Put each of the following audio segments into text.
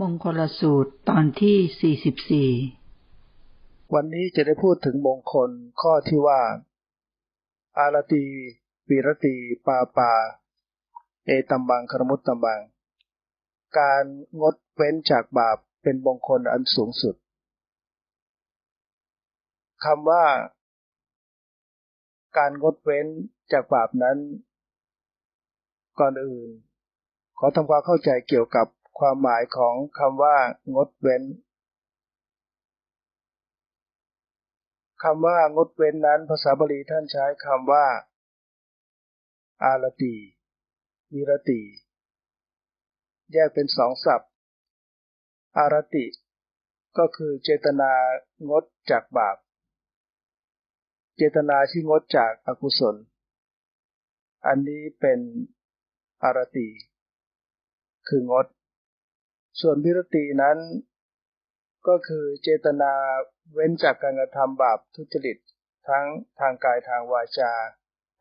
มงคลสูตรตอนที่ 44 วันนี้จะได้พูดถึงมงคลข้อที่ว่า อารตีวีรตี ปาปา เอตัมบังครมุตตัมบัง การงดเว้นจากบาปเป็นมงคลอันสูงสุดคำว่า การงดเว้นจากบาปนั้น ก่อนอื่น ขอทำความเข้าใจเกี่ยวกับ ความหมายของคำว่างดเว้นคำว่างดเว้นนั้นภาษาบาลีท่านใช้คำว่า อารตีวิรติแยกเป็นสองศัพท์ อารติ ก็คือเจตนางดจากบาป เจตนาที่งดจากอากุศล อันนี้เป็นอารติคืองด ส่วนวิรตินั้น ก็คือเจตนาเว้นจากการกระทำบาปทุจริต ทั้งทางกายทางวาจา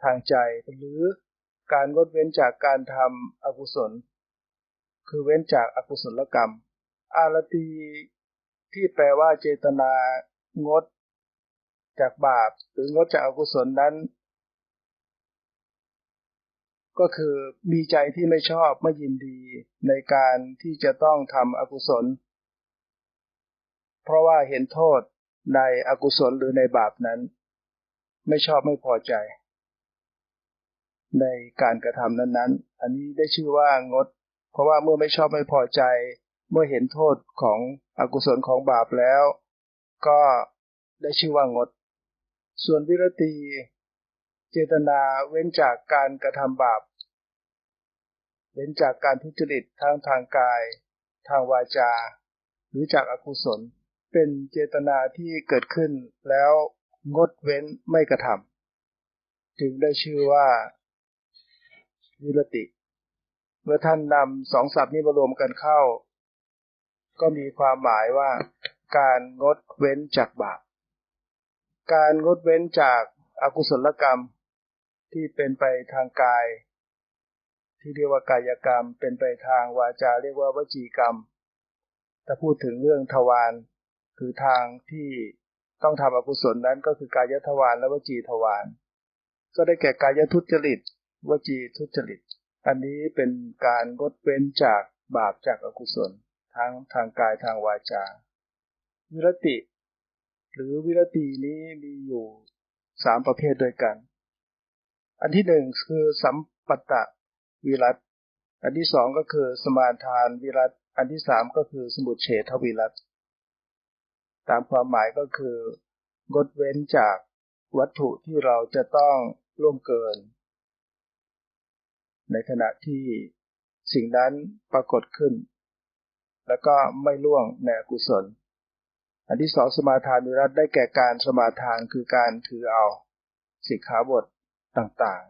ทางใจหรือการงดเว้นจากการทำอกุศล คือเว้นจากอากุศลกรรม อารตีที่แปลว่าเจตนางดจากบาปหรืองดจากอากุศลนั้น ก็คือมีใจที่ไม่ชอบไม่ยินดีในการที่จะต้องทำอกุศล เพราะว่าเห็นโทษในอกุศลหรือในบาปนั้น ไม่ชอบไม่พอใจ ในการกระทำนั้นๆ อันนี้ได้ชื่อว่างด เพราะว่าเมื่อไม่ชอบไม่พอใจ เมื่อเห็นโทษของอกุศลของบาปแล้ว ก็ได้ชื่อว่างด ส่วนวิรตีเจตนาเว้นจากการกระทำบาป เว้นจากการทุจริตทั้งทางกาย ทางวาจา หรือจากอากุศล เป็นเจตนาที่เกิดขึ้นแล้วงดเว้นไม่กระทำจึงได้ชื่อว่าวิรติ เมื่อท่านนำสองศัพท์นี้มารวมกันเข้า ก็มีความหมายว่า การงดเว้นจากบาป การงดเว้นจากอากุศลกรรม ที่เป็นไปทางกาย ที่เรียกว่ากายกรรม เป็นไปทางวาจาเรียกว่าวจีกรรม ถ้าพูดถึงเรื่องทวารคือทางที่ต้องทำอกุศลนั้นก็คือกายทวารและวจีทวารก็ได้แก่กายทุจริต วจีทุจริต อันนี้เป็นการงดเว้นจากบาปจากอกุศลทั้งทางกายทางวาจา วิรติ หรือวิรตินี้มีอยู่สามประเภทด้วยกัน อันที่หนึ่งคือสัมปตะ วิรัตอันที่สองก็คือสมาทานวิรัตอันที่สามก็คือสมุทเฉทวิรัตตามความหมายก็คืองดเว้นจากวัตถุที่เราจะต้องร่วมเกิน ในขณะที่สิ่งนั้นปรากฏขึ้น แล้วก็ไม่ล่วงในกุศล อันที่สองสมาทานวิรัตได้แก่การสมาทานคือการถือเอาสิกขาบทต่าง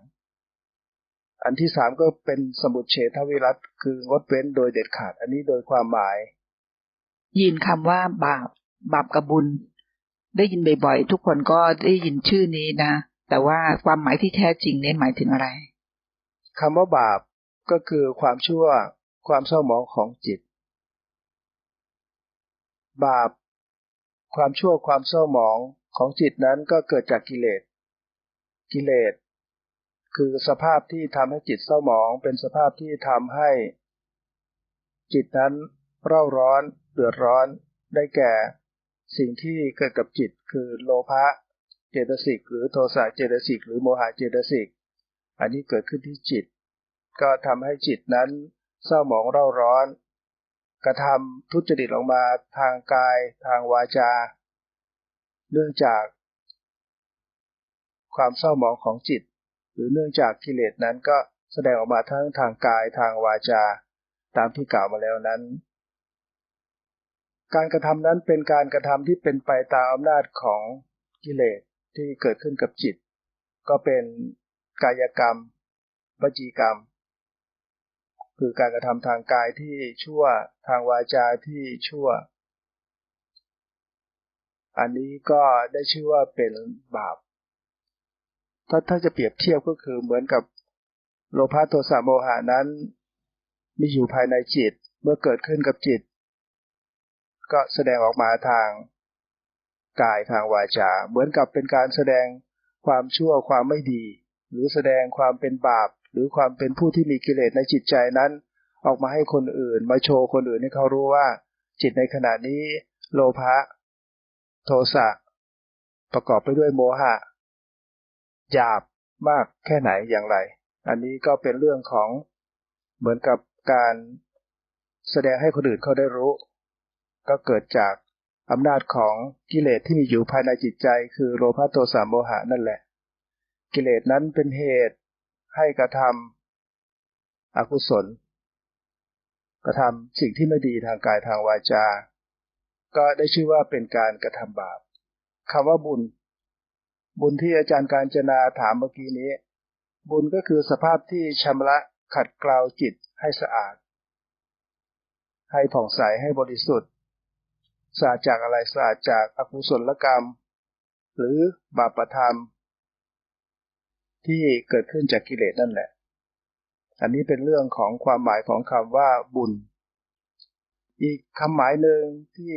อันที่สามก็เป็นสมุดเฉทวิรัตคืองดเว้นโดยเด็ดขาด อันนี้โดยความหมาย ยินคำว่าบาปบาปกับบุญ ได้ยินบ่อยๆ ทุกคนก็ได้ยินชื่อนี้นะ แต่ว่าความหมายที่แท้จริงเนี่ยหมายถึงอะไรคำว่าบาปก็คือความชั่วความเศร้าหมองของจิต บาป ความชั่วความเศร้าหมองของจิตนั้นก็เกิดจากกิเลส กิเลส คือสภาพที่ทำให้จิตเศร้าหมอง เป็นสภาพที่ทำให้ จิตนั้นเร่าร้อนเดือดร้อนได้แก่ สิ่งที่เกิดกับจิตคือโลภะเจตสิกหรือโทสะเจตสิกหรือโมหะเจตสิกอันนี้เกิดขึ้นที่จิต ก็ทำให้จิตนั้นเศร้าหมองเร่าร้อน กระทำทุจริตออกมาทางกายทางวาจา เนื่องจาก ความเศร้าหมองของจิต หรือเนื่องจากกิเลสนั้นก็แสดงออกมาทั้งทางกายทางวาจา ตามที่กล่าวมาแล้วนั้น การกระทำนั้นเป็นการกระทำที่เป็นไปตามอำนาจของกิเลสที่เกิดขึ้นกับจิต ก็เป็นกายกรรมวจีกรรม คือการกระทำทางกายที่ชั่วทางวาจาที่ชั่ว อันนี้ก็ได้ชื่อว่าเป็นบาป ถ้าถ้าจะเปรียบเทียบก็คือเหมือนกับโลภะโทสะโมหานั้น มีอยู่ภายในจิตเมื่อเกิดขึ้นกับจิต ก็แสดงออกมาทางกายทางวาจา เหมือนกับเป็นการแสดงความชั่วความไม่ดี หรือแสดงความเป็นบาป หรือความเป็นผู้ที่มีกิเลสในจิตใจนั้น ออกมาให้คนอื่น มาโชว์คนอื่นให้เขารู้ว่า จิตในขณะนี้ โลภะโทสะประกอบไปด้วยโมหะ หยาบมากแค่ไหนอย่างไร อันนี้ก็เป็นเรื่องของเหมือนกับการแสดงให้คนอื่นเขาได้รู้ ก็เกิดจากอำนาจของกิเลสที่มีอยู่ภายในจิตใจ คือโลภะโทสะโมหะนั่นแหละ กิเลสนั้นเป็นเหตุให้กระทำอกุศล กระทำสิ่งที่ไม่ดีทางกายทางวาจา ก็ได้ชื่อว่าเป็นการกระทำบาปคำว่าบุญ บุญที่อาจารย์การจนาถามเมื่อกี้นี้ บุญก็คือสภาพที่ชำระขัดเกลาจิตให้สะอาด ให้ผ่องใสให้บริสุทธิ์สะอาดจากอะไรสะอาดจากอกุศลกรรม หรือบาปธรรม ที่เกิดขึ้นจากกิเลสนั่นแหละ อันนี้เป็นเรื่องของความหมายของคำว่าบุญ อีกคำหมายหนึ่งที่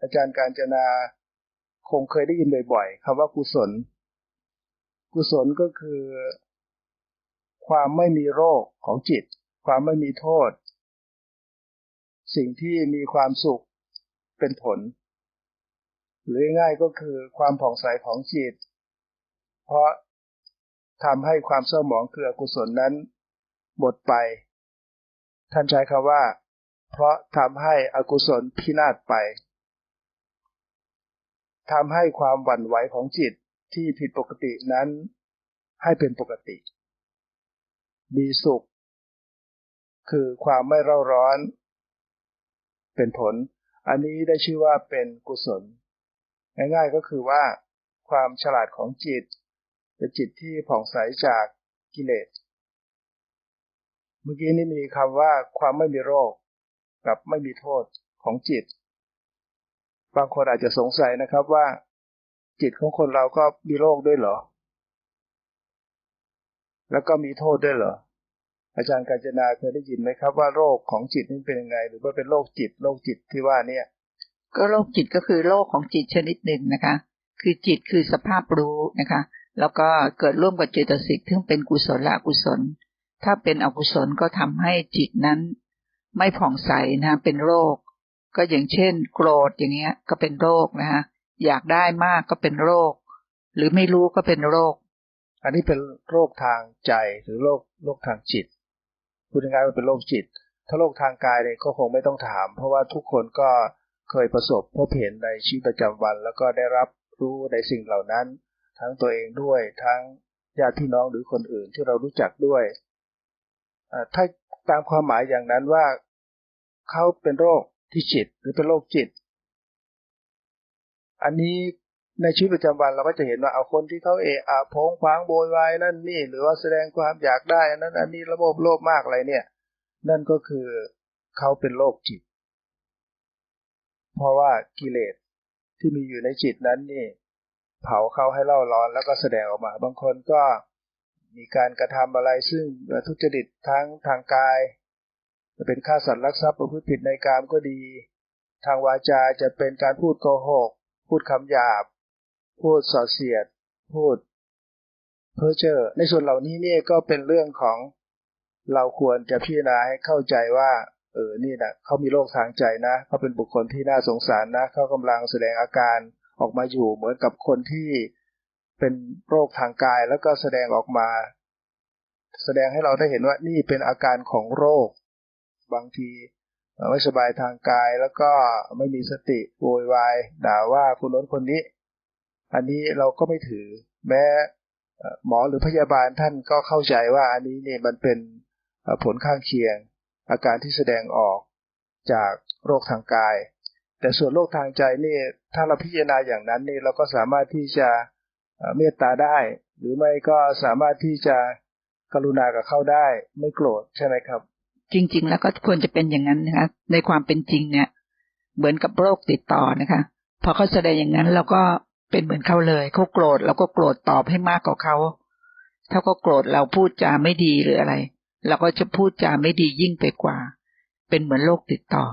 อาจารย์การจนา คงเคยได้ยินบ่อยๆคำว่ากุศล กุศลก็คือ ความไม่มีโรคของจิต ความไม่มีโทษ สิ่งที่มีความสุขเป็นผล หรือง่ายก็คือความผ่องใสของจิต เพราะทำให้ความเศร้าหมองคืออกุศลนั้นหมดไป ท่านใช้คำว่า เพราะทำให้อกุศลพินาศไป ทำให้ความหวั่นไหวของจิตที่ผิดปกตินั้น ให้เป็นปกติ มีสุข คือความไม่เร่าร้อน เป็นผล อันนี้ได้ชื่อว่าเป็นกุศล ง่ายๆก็คือว่า ความฉลาดของจิต เป็นจิตที่ผ่องใสจากกิเลส เมื่อกี้นี้มีคำว่าความไม่มีโรค กับไม่มีโทษของจิต บางคนอาจจะสงสัยนะครับว่า จิตของคนเราก็มีโรคด้วยเหรอ แล้วก็มีโทษด้วยเหรอ อาจารย์กาญจนาเคยได้ยินไหมครับว่าโรคของจิตนี่เป็นยังไง หรือว่าเป็นโรคจิตโรคจิตที่ว่าเนี่ย ก็โรคจิตก็คือโรคของจิตชนิดหนึ่งนะคะ คือจิตคือสภาพรู้นะคะ แล้วก็เกิดร่วมกับเจตสิกซึ่งเป็นกุศลละกุศล ถ้าเป็นอกุศลก็ทำให้จิตนั้น ไม่ผ่องใสนะเป็นโรค ก็อย่างเช่น โกรธอย่างเงี้ย ก็เป็นโรคนะฮะอยากได้มากก็เป็นโรค หรือไม่รู้ก็เป็นโรค อันนี้เป็นโรคทางใจหรือโรคโรคทางจิตพูดง่ายๆว่าเป็นโรคจิต ถ้าโรคทางกายเนี่ยก็คงไม่ต้องถาม เพราะว่าทุกคนก็เคยประสบพบเห็นในชีวิตประจำวัน แล้วก็ได้รับรู้ในสิ่งเหล่านั้น ทั้งตัวเองด้วยทั้งญาติพี่น้องหรือคนอื่นที่เรารู้จักด้วยถ้าตามความหมายอย่างนั้นว่าเขาเป็นโรค ที่จิตหรือเป็นโรคจิต อันนี้ในชีวิตประจำวันเราก็จะเห็นว่าเอาคนที่เขาเอะอะพงควางโบยวายนั่นนี่ หรือว่าแสดงความอยากได้อันนั้น อันนี้ระบบโลภมากอะไรเนี่ย นั่นก็คือเขาเป็นโรคจิต เพราะว่ากิเลสที่มีอยู่ในจิตนั้นนี่ เผาเขาให้เล่าร้อนแล้วก็แสดงออกมา บางคนก็มีการกระทำอะไรซึ่งทุจริตทั้งทางกาย จะเป็นฆ่าสัตว์ลักทรัพย์ประพฤติผิดในกามก็ดี ทางวาจาจะเป็นการพูดโกหก พูดคำหยาบ พูดส่อเสียด พูดเพ้อเจ้อในส่วนเหล่านี้เนี่ยก็เป็นเรื่องของเราควรจะพิจารณาให้เข้าใจว่า เออนี่นะเขามีโรคทางใจนะเขาเป็นบุคคลที่น่าสงสารนะเขากำลังแสดงอาการออกมาอยู่เหมือนกับคนที่เป็นโรคทางกายแล้วก็แสดงออกมา แสดงให้เราได้เห็นว่านี่เป็นอาการของโรค บางทีไม่สบายทางกายแล้วก็ไม่มีสติโวยวายด่าว่าคุณน้นคนนี้ อันนี้เราก็ไม่ถือ แม้หมอหรือพยาบาลท่านก็เข้าใจว่าอันนี้เนี่ยมันเป็นผลข้างเคียง อาการที่แสดงออกจากโรคทางกาย แต่ส่วนโรคทางใจนี่ถ้าเราพิจารณาอย่างนั้นนี่เราก็สามารถที่จะเมตตาได้ หรือไม่ก็สามารถที่จะกรุณากับเข้าได้ ไม่โกรธใช่ไหมครับ จริง ๆ แล้วก็ควรจะเป็นอย่างนั้นนะคะ ในความเป็นจริงเนี่ย เหมือนกับโรคติดต่อนะคะ พอเขาแสดงอย่างนั้นเราก็เป็นเหมือนเขาเลยเขาโกรธเราก็โกรธตอบให้มากกว่าเขาถ้าเขาโกรธเราพูดจาไม่ดีหรืออะไรเราก็จะพูดจาไม่ดียิ่งไปกว่า เป็นเหมือนโรคติดต่อ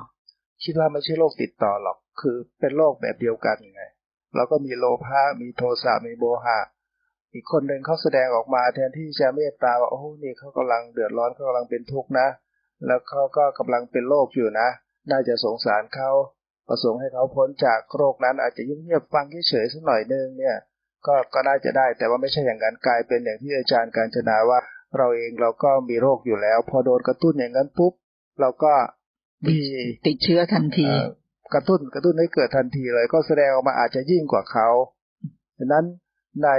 คิดว่าไม่ใช่โรคติดต่อหรอก คือเป็นโรคแบบเดียวกันไงเราก็มีโลภะมีโทสะมีโมหะอีกคนหนึ่งเขาแสดงออกมาแทนที่จะเมตตาว่าโอ้นี่เขากำลังเดือดร้อนเขากำลังเป็นทุกข์นะ แล้วเขาก็กำลังเป็นโรคอยู่นะ น่าจะสงสารเขาประสงค์ให้เขาพ้นจากโรคนั้นอาจจะเงียบๆฟังเฉยๆสักหน่อยนึงเนี่ย ก็ก็น่าจะได้แต่ว่าไม่ใช่อย่างนั้นกลายเป็นอย่างที่อาจารย์การจนาว่า เราเองเราก็มีโรคอยู่แล้ว พอโดนกระตุ้นอย่างนั้นปุ๊บเราก็มีติดเชื้อทันทีเอ่อกระตุ้นกระตุ้นให้เกิดทันทีเลย ก็แสดงออกมาอาจจะยิ่งกว่าเขาดังนั้นใน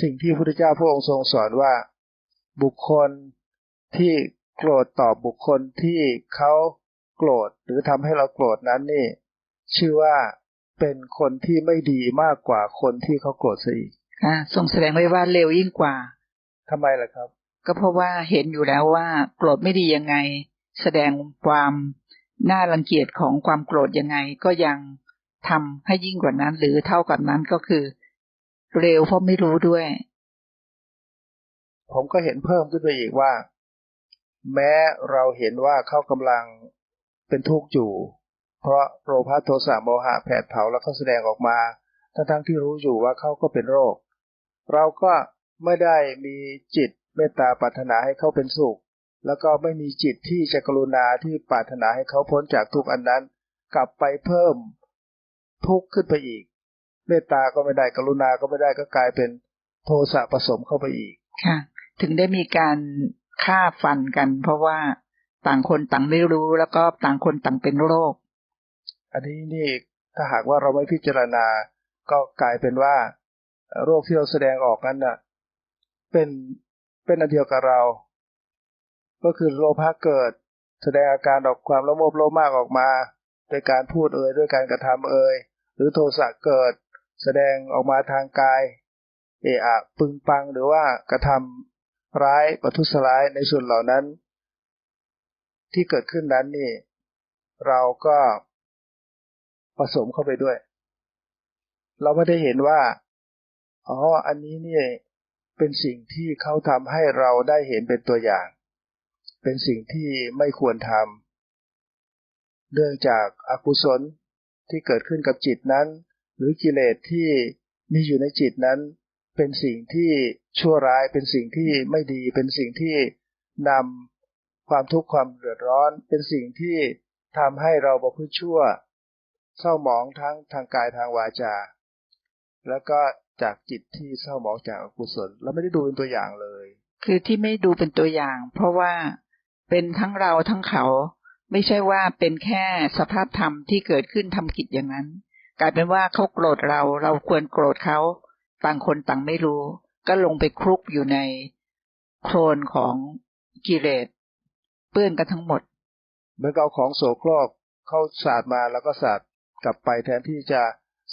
สิ่งที่พระพุทธเจ้าพระองค์ทรงสอนว่า บุคคลที่ โกรธตอบบุคคลที่เขาโกรธหรือทำให้เราโกรธนั้นนี่ชื่อว่าเป็นคนที่ไม่ดีมากกว่าคนที่เขาโกรธซะอีกค่ะทรงแสดงไว้ว่าเร็วยิ่งกว่าทำไมล่ะครับ ก็เพราะว่าเห็นอยู่แล้วว่า โกรธไม่ดียังไง แสดงความน่ารังเกียจของความโกรธยังไง ก็ยังทำให้ยิ่งกว่านั้น หรือเท่ากับนั้นก็คือเร็วเพราะไม่รู้ด้วย ผมก็เห็นเพิ่มขึ้นไปอีกว่า แม้เราเห็นว่าเขากำลังเป็นทุกข์อยู่ เพราะโลภะโทสะโมหะแผดเผาแล้วเขาแสดงออกมาทั้งทั้งๆที่รู้อยู่ว่าเขาก็เป็นโรค เราก็ไม่ได้มีจิตเมตตาปรารถนาให้เขาเป็นสุข แล้วก็ไม่มีจิตที่จะกรุณาที่ปรารถนาให้เขาพ้นจากทุกข์อันนั้น กลับไปเพิ่มทุกข์ขึ้นไปอีก เมตตาก็ไม่ได้กรุณาก็ไม่ได้ก็กลายเป็นโทสะผสมเข้าไปอีกค่ะ ถึงได้มีการ ฆ่าฟันกัน เพราะว่าต่างคนต่างไม่รู้แล้วก็ต่างคนต่างเป็นโรค อันนี้นี่ถ้าหากว่าเราไม่พิจารณา ก็กลายเป็นว่า โรคที่เราแสดงออกนั้นน่ะ เป็นเป็นอันเดียวกับเรา ก็คือโลภะเกิด แสดงอาการออกความละโมบโลมากออกมาโดยการพูดเอ่ยด้วยการกระทำเอ่ยหรือโทสะเกิด แสดงออกมาทางกาย เอะอะปึงปังหรือว่ากระทำ ร้ายประทุษร้ายในส่วนเหล่านั้น ที่เกิดขึ้นนั้นนี่ เราก็ผสมเข้าไปด้วย เราไม่ได้เห็นว่าอ๋ออันนี้นี่เป็นสิ่งที่เขาทำให้เราได้เห็นเป็นตัวอย่าง เป็นสิ่งที่ไม่ควรทำเนื่องจากอากุศลที่เกิดขึ้นกับจิตนั้น หรือกิเลสที่มีอยู่ในจิตนั้น เป็นสิ่งที่ชั่วร้ายเป็นสิ่งที่ไม่ดี เป็นสิ่งที่นำความทุกข์ความเดือดร้อน เป็นสิ่งที่ทำให้เราประพฤติชั่ว เศร้าหมองทั้งทางกายทางวาจา แล้วก็จากจิตที่เศร้าหมองจากอกุศลเราไม่ได้ดูเป็นตัวอย่างเลย คือที่ไม่ดูเป็นตัวอย่าง เพราะว่าเป็นทั้งเราทั้งเขา ไม่ใช่ว่าเป็นแค่สภาพธรรมที่เกิดขึ้นทำกิจอย่างนั้น กลายเป็นว่าเขาโกรธเราเราควรโกรธเขา ต่างคนต่างไม่รู้ ก็ลงไปคลุกอยู่ในโคลนของกิเลสเปื้อนกันทั้งหมด เหมือนเอาของโสโครกเข้าสาดมาแล้วก็สาดกลับไปแทนที่จะ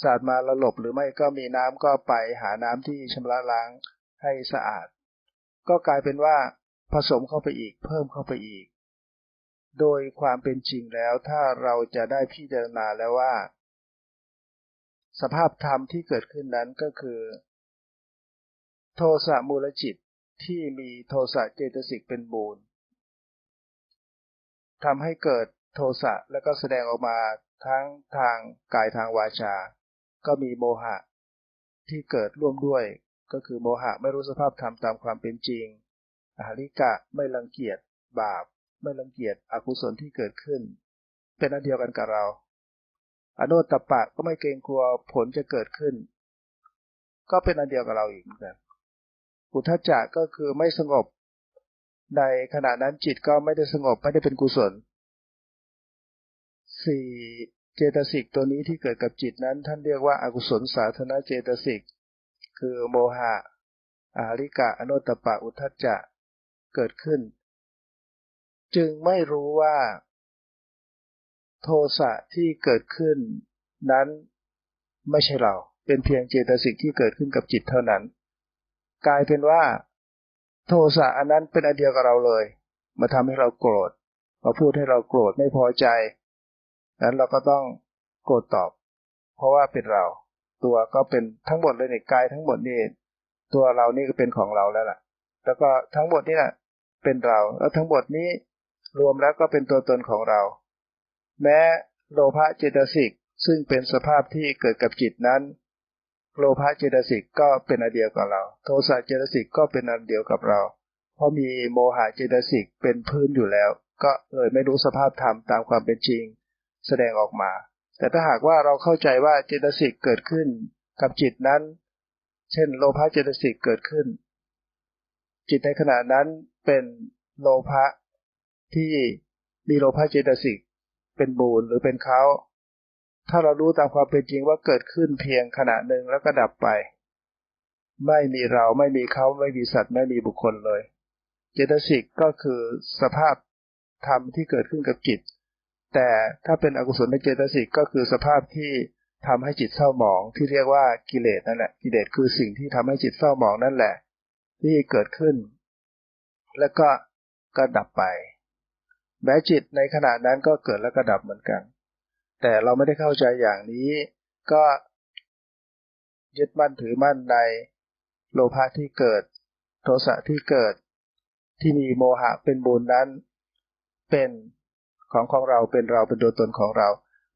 สาดมาแล้วหลบหรือไม่ก็มีน้ำก็ไปหาน้ำที่ชำระล้างให้สะอาด ก็กลายเป็นว่าผสมเข้าไปอีกเพิ่มเข้าไปอีก โดยความเป็นจริงแล้วถ้าเราจะได้พิจารณาแล้วว่า สภาพธรรมที่เกิดขึ้นนั้นก็คือ โทสะมูลจิตที่มีโทสะเจตสิกเป็นบูนทำให้เกิดโทสะแล้วก็แสดงออกมาทั้งทางกายทางวาจา ก็มีโมหะ ที่เกิดร่วมด้วย ก็คือโมหะไม่รู้สภาพธรรมตามความเป็นจริงอหาริกะไม่รังเกียจบาป ไม่รังเกียจอกุศลที่เกิดขึ้น เป็นอันเดียวกันกับเรา อนตตปะก็ไม่เกรงกลัวผลจะเกิดขึ้น ก็เป็นอันเดียวกับเราอีกเหมือนกันอุทจจะก็คือไม่สงบ ในขณะนั้นจิตก็ไม่ได้สงบไม่ได้เป็นกุศลสี่เจตสิกตัวนี้ที่เกิดกับจิตนั้น ท่านเรียกว่าอากุศลสาธารณเจตสิกคือโมหะอาริกะอโนตตปะอุทจจะเกิดขึ้น จึงไม่รู้ว่า โทสะที่เกิดขึ้นนั้นไม่ใช่เรา เป็นเพียงเจตสิกที่เกิดขึ้นกับจิตเท่านั้น กลายเป็นว่า โทสะอันนั้นเป็นอันเดียวกับเราเลย มาทำให้เราโกรธ มาพูดให้เราโกรธไม่พอใจ นั้นเราก็ต้องโกรธตอบ เพราะว่าเป็นเรา ตัวก็เป็นทั้งหมดเลยในกายทั้งหมดนี่ตัวเรานี่ก็เป็นของเราแล้วล่ะ แล้วก็ทั้งหมดนี่แหละเป็นเรา แล้วทั้งหมดนี้รวมแล้วก็เป็นตัวตนของเรา แม้โลภะเจตสิกซึ่งเป็นสภาพที่เกิดกับจิตนั้น โลภะเจตสิกก็เป็นอันเดียวกับเรา โทสะเจตสิกก็เป็นอันเดียวกับเรา เพราะมีโมหะเจตสิกเป็นพื้นอยู่แล้ว ก็เลยไม่รู้สภาพธรรมตามความเป็นจริง แสดงออกมา แต่ถ้าหากว่าเราเข้าใจว่าเจตสิกเกิดขึ้นกับจิตนั้น เช่น โลภะเจตสิกเกิดขึ้น จิตในขณะนั้นเป็นโลภะที่มีโลภะเจตสิก เป็นบูนหรือเป็นเขา ถ้าเรารู้ตามความเป็นจริงว่าเกิดขึ้นเพียงขณะหนึ่งแล้วก็ดับไป ไม่มีเราไม่มีเขาไม่มีสัตว์ไม่มีบุคคลเลย เจตสิกก็คือสภาพธรรมที่เกิดขึ้นกับจิต แต่ถ้าเป็นอกุศลในเจตสิกก็คือสภาพที่ทำให้จิตเศร้าหมองที่เรียกว่ากิเลสนั่นแหละกิเลสคือสิ่งที่ทำให้จิตเศร้าหมองนั่นแหละ ที่เกิดขึ้น แล้วก็ก็ดับไป แม้จิตในขณะนั้นก็เกิดแล้วก็ดับเหมือนกัน แต่เราไม่ได้เข้าใจอย่างนี้ ก็ยึดมั่นถือมั่นในโลภะที่เกิด โทสะที่เกิด ที่มีโมหะเป็นบุญนั้น เป็นของของเราเป็นเราเป็นตัวตนของเรา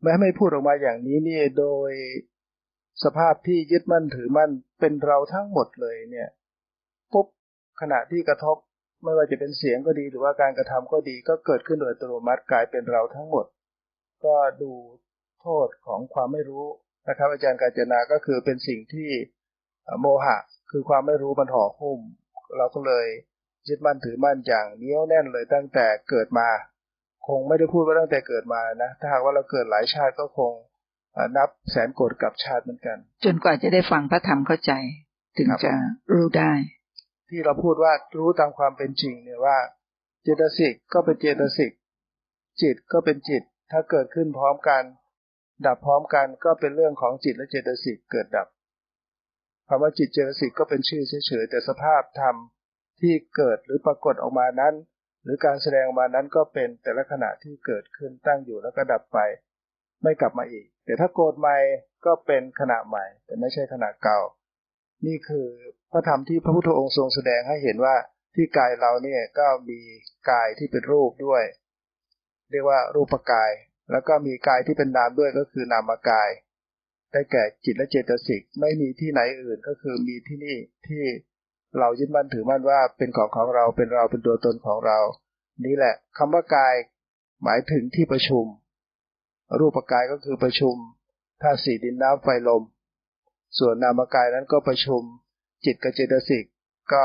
แม้ไม่พูดออกมาอย่างนี้นี่โดยสภาพที่ยึดมั่นถือมั่นเป็นเราทั้งหมดเลยเนี่ยปุ๊บขณะที่กระทบ ไม่ว่าจะเป็นเสียงก็ดีหรือว่าการกระทำก็ดีก็เกิดขึ้นโดยอัตโนมัติกลายเป็นเราทั้งหมด ก็ดูโทษของความไม่รู้นะครับ อาจารย์กาญจนาก็คือเป็นสิ่งที่โมหะ คือความไม่รู้มันห่อหุ้ม เราก็เลยยึดมั่นถือมั่นอย่างเนี้ยวแน่นเลยตั้งแต่เกิดมา คงไม่ได้พูดว่าตั้งแต่เกิดมานะ ถ้าหากว่าเราเกิดหลายชาติก็คงนับแสนโกดกับชาติเหมือนกัน จนกว่าจะได้ฟังพระธรรมเข้าใจ ถึงจะรู้ได้ ที่เราพูดว่ารู้ตามความเป็นจริงเนี่ยว่า เจตสิกก็เป็นเจตสิก จิตก็เป็นจิต ถ้าเกิดขึ้นพร้อมกัน ดับพร้อมกันก็เป็นเรื่องของจิตและเจตสิกเกิดดับคำว่าจิตเจตสิกก็เป็นชื่อเฉยๆแต่สภาพธรรมที่เกิดหรือปรากฏออกมานั้น หรือการแสดงออกมานั้นก็เป็นแต่ละขณะที่เกิดขึ้นตั้งอยู่แล้วก็ดับไป ไม่กลับมาอีก แต่ถ้าโกรธใหม่ก็เป็นขณะใหม่ แต่ไม่ใช่ขณะเก่า นี่คือพระธรรมที่พระพุทธองค์ทรงแสดงให้เห็นว่าที่กายเราเนี่ยก็มีกายที่เป็นรูปด้วย เรียกว่ารูปกาย แล้วก็มีกายที่เป็นนามด้วยก็คือนามกาย ได้แก่จิตและเจตสิกไม่มีที่ไหนอื่นก็คือมีที่นี่ที่เรายึดมั่นถือมั่นว่าเป็นของของเราเป็นเราเป็นตัวตนของเรา นี่แหละคำว่ากายหมายถึงที่ประชุม รูปกายก็คือประชุมธาตุสี่ดินน้ำไฟลม ส่วนนามกายนั้นก็ประชุม จิตกับเจตสิกก็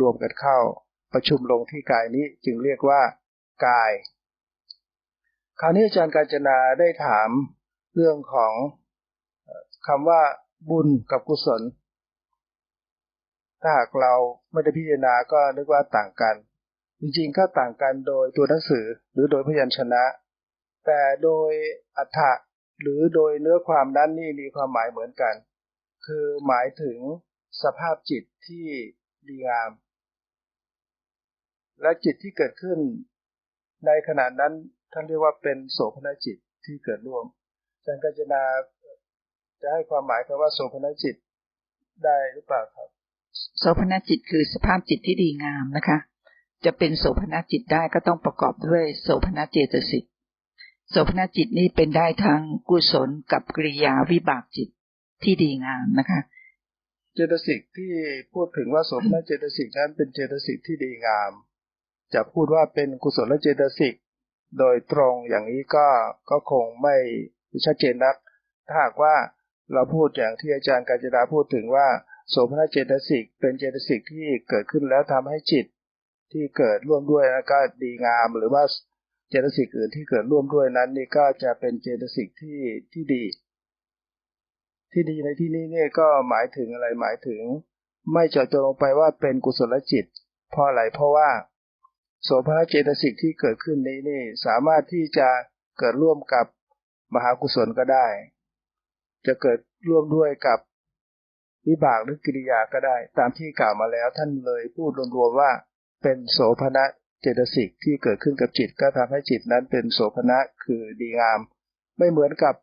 รวมกันเข้าประชุมลงที่กายนี้จึงเรียกว่ากาย คราวนี้อาจารย์กาญจนาได้ถามเรื่องของคำว่าบุญกับกุศล ถ้าหากเราไม่ได้พิจารณาก็นึกว่าต่างกัน จริงๆก็ต่างกันโดยตัวหนังสือหรือโดยพยัญชนะ แต่โดยอัฏฐะหรือโดยเนื้อความนั้นนี่มีความหมายเหมือนกัน คือหมายถึง สภาพจิตที่ดีงาม และจิตที่เกิดขึ้น ในขณะนั้นท่านเรียกว่าเป็นโสภณจิตที่เกิดร่วมอาจารย์กัญจนาจะให้ความหมายคำว่าโสภณจิตได้หรือเปล่าครับ โสภณจิตคือสภาพจิตที่ดีงามนะคะ จะเป็นโสภณจิตได้ก็ต้องประกอบด้วยโสภณเจตสิกโสภณจิตนี้เป็นได้ทั้งกุศลกับกริยาวิบากจิตที่ดีงามนะคะ เจตสิกที่พูดถึงว่าโสภณเจตสิกนั้นเป็นเจตสิกที่ดีงาม จะพูดว่าเป็นกุศลเจตสิกโดยตรงอย่างนี้ก็ก็คงไม่ชัดเจนนัก ถ้าหากว่าเราพูดอย่างที่อาจารย์กาญจนาพูดถึงว่าโสภณเจตสิกเป็นเจตสิกที่เกิดขึ้นแล้วทำให้จิตที่เกิดร่วมด้วยก็ดีงาม หรือว่าเจตสิกอื่นที่เกิดร่วมด้วยนั้นนี่ก็จะเป็นเจตสิกที่ที่ดี ที่ดีในที่นี้เนี่ยก็หมายถึงอะไรหมายถึง ไม่เจาะจงลงไปว่าเป็นกุศลจิต เพราะอะไรเพราะว่า โสภณเจตสิกที่เกิดขึ้นนี้นี่สามารถที่จะเกิดร่วมกับมหากุศลก็ได้ จะเกิดร่วมด้วยกับวิบากหรือกิริยาก็ได้ ตามที่กล่าวมาแล้วท่านเลยพูดรวมๆว่า เป็นโสภณะเจตสิกที่เกิดขึ้นกับจิต ก็ทำให้จิตนั้นเป็นโสภณะคือดีงาม ไม่เหมือนกับ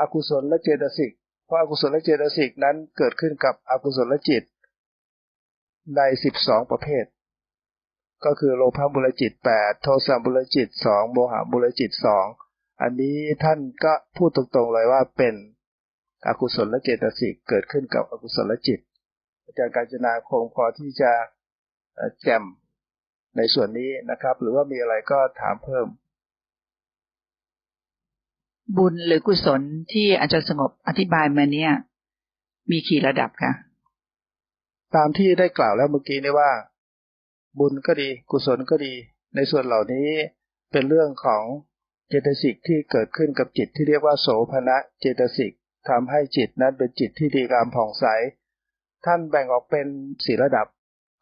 อกุศลและเจตสิก เพราะอากุศลและเจตสิกนั้นเกิดขึ้นกับอกุศลและจิต ในสิบสองประเภท ก็คือโลภะบุรจิตแปดโทสะบุรจิตสองโมหะบุรจิตสองอันนี้ท่านก็พูดตรงๆเลยว่าเป็นอกุศลและเจตสิกเกิดขึ้นกับอกุศลจิต อาจารย์การจนาคงพอที่จะแจมในส่วนนี้นะครับ หรือว่ามีอะไรก็ถามเพิ่ม บุญหรือกุศลที่อาจารย์สงบอธิบายมาเนี่ย มีกี่ระดับคะตามที่ได้กล่าวแล้วเมื่อกี้นี้ว่า บุญก็ดีกุศลก็ดี ในส่วนเหล่านี้เป็นเรื่องของเจตสิกที่เกิดขึ้นกับจิตที่เรียกว่า โสภณะเจตสิกทำให้จิตนั้นเป็นจิตที่ดีงามผ่องใส ท่านแบ่งออกเป็นสี่ระดับ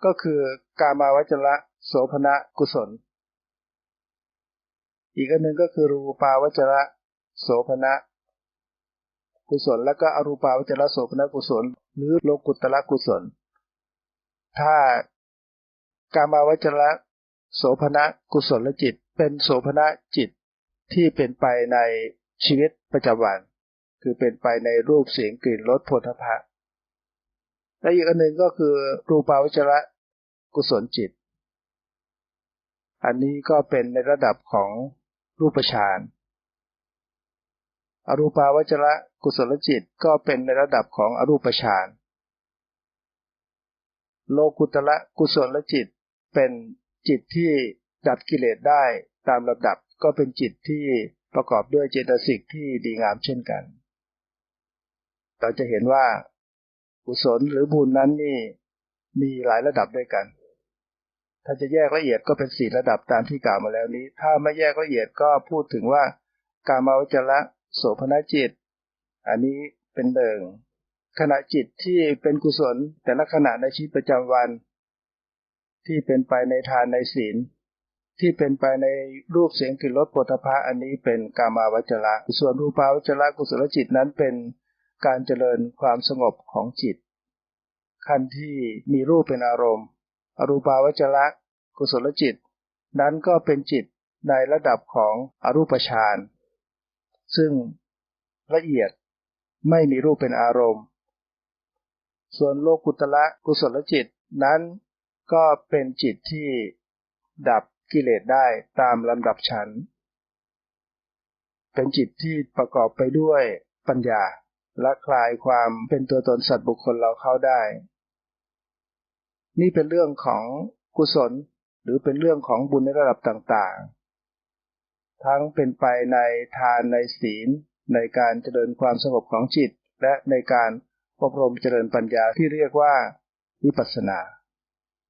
ก็คือกามาวจระโสภณะกุศล อีกอันหนึ่งก็คือรูปาวจระ โสภณะกุศล และก็อรูปาวจระโสภณกุศล หรือโลกุตระกุศล ถ้ากามาวจระโสภณะกุศลจิต เป็นโสภณะจิตที่เป็นไปในชีวิตประจำวัน คือเป็นไปในรูปเสียงกลิ่นรสโผฏฐะและอีกอันหนึ่งก็คือรูปาวจระกุศลจิต อันนี้ก็เป็นในระดับของรูปฌาน อรูปาวจระกุศลจิตก็เป็นในระดับของอรูปฌานโลกุตระกุศลจิตเป็นจิตที่ดับกิเลสได้ตามลำดับก็เป็นจิตที่ประกอบด้วยเจตสิกที่ดีงามเช่นกัน เราจะเห็นว่ากุศลหรือบุญนั้นนี่มีหลายระดับด้วยกัน ถ้าจะแยกละเอียดก็เป็นสี่ระดับตามที่กล่าวมาแล้วนี้ ถ้าไม่แยกละเอียดก็พูดถึงว่าการมาวจระ โสภณจิต อันนี้เป็นเดิงขณะจิตที่เป็นกุศล แต่ละขณะในชีวิตประจำวัน ที่เป็นไปในทานในศีล ที่เป็นไปในรูปเสียงกลิ่นรสปุถะอันนี้เป็นกามาวจระส่วนรูปาวจระกุศลจิตนั้นเป็นการเจริญความสงบของจิต ขั้นที่มีรูปเป็นอารมณ์ อรูปาวจระกุศลจิต นั้นก็เป็นจิตในระดับของอรูปฌาน ซึ่งละเอียดไม่มีรูปเป็นอารมณ์ ส่วนโลกุตละกุศลจิตนั้นก็เป็นจิตที่ดับกิเลสได้ตามลำดับชั้น เป็นจิตที่ประกอบไปด้วยปัญญาและคลายความเป็นตัวตนสัตว์บุคคลเราเข้าได้ นี่เป็นเรื่องของกุศลหรือเป็นเรื่องของบุญในระดับต่างๆ ทั้งเป็นไปในทานในศีล ในการเจริญความสงบของจิต และในการอบรมเจริญปัญญาที่เรียกว่าวิปัสสนา